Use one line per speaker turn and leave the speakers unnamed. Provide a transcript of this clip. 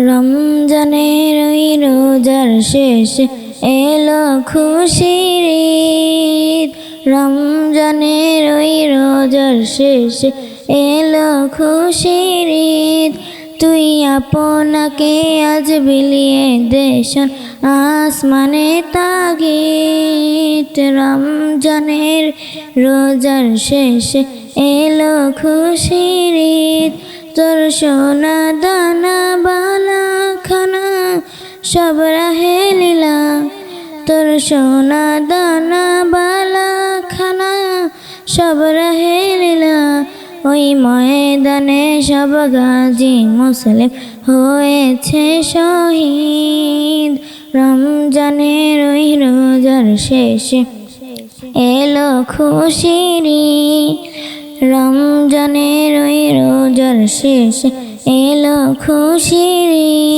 রমজানের ওই রোজার শেষ এলো খুশির রমজানের ওই রোজার শেষ এলো খুশির তুই আপনাকে আজ বিলিয়ে দেশন আসমানে তাগিত রমজানের রোজার শেষ এলো খুশির তোর সোনা দানা বালা সব রাহে লীলা, তোর সোনা দানা বালা খানা। সব রাহে লীলা, ওই ময়দানে সব গাজী মুসলিম হয়েছে শহীদ। রমজানের ওই রোজার শেষে এলো খুশিরি রমজানের ওই রোজার শেষ এলো খুশিরি